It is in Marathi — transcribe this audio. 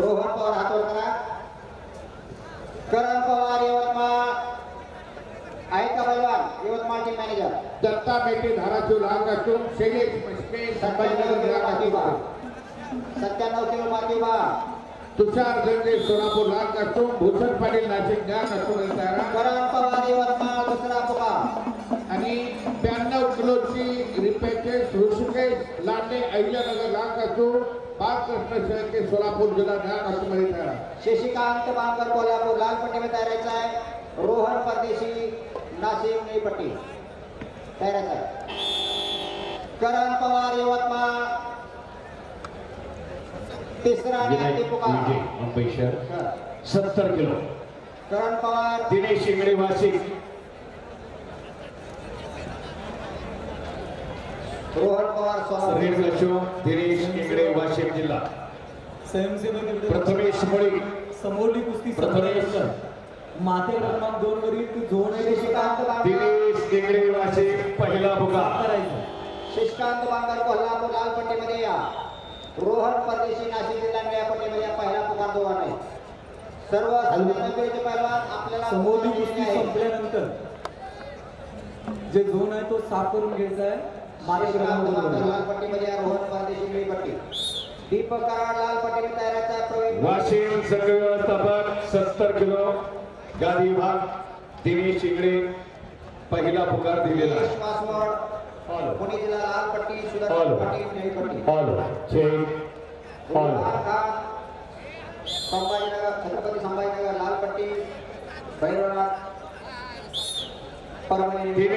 रोहन पवार हातवर करा. करण पवार यवतमाळ. आहे का पैलवान यवतमाळचे मॅनेजर दत्ता मेटे धाराशिव लाल कास्टूम शैलेश मस्के संभाजीनगर मातीबा लाल सत्त्याण्णव किलो मातीबा तुषार गंजे सोलापूर लाल कास्टूम भूषण पाटील नाशिक कास्टूम तयार करण पवार यवतमाळ दुसरा पुकार आणि ब्याण्णव किलोची रिपॅचेस ऋषिकेश लांडे अहिल्यानगर लाल कास्टूम बालकृष्ण शेळके सोलापूर जिल्हा तयार शशिकांत बांगर कोल्हापूर लाल पट्टी में तयारायचा आहे. रोहन परदेशी नाशिक निळी पट्टी. तयारायचा आहे. करण पवार यवतमाळ. तिसरा आणि पुकार. मुंबई शहर. सत्तर किलो. करण पवार. दिनेश शिंगडे वाशिक रोहन पवार रेड कास्टूम दिनेश शिंगडे वाशिक जिल्हा. स्वयंसेवक प्रथमेश मुळे. समोरली कुस्ती प्रथमेश. माथे क्रमांक दोन वरील झोन आहे. दिनेश शिंगडे वाशिक पहिला पुकार करायचं? शशिकांत बांगर कोल्हापूर लाल पट्टीमध्ये या. रोहन परदेशी नाशिक जिल्हा निळ्या पट्टीमध्ये या पहिला पुकार दोन आहे. सर्व पैलवान आपल्याला समोरली कुस्ती. संपल्यानंतर. जे झोन आहे तो साफ करून घ्यायचा आहे. लाल पट्टीमध्ये या रोहन परदेशी निळी पट्टी दीपक कराड लाल तयाराचा वाशिम संघ व्यवस्थापक सत्तर किलो. गादी विभाग दिनेश शिंगडे पहिला पुकार दिलेला. पुणे जिल्हा लाल पट्टी. पाटील निळी पट्टी फॉलो चेक खान संभाजीनगर छत्रपती संभाजीनगर लाल पट्टी. भैरवनाथ. परभणी.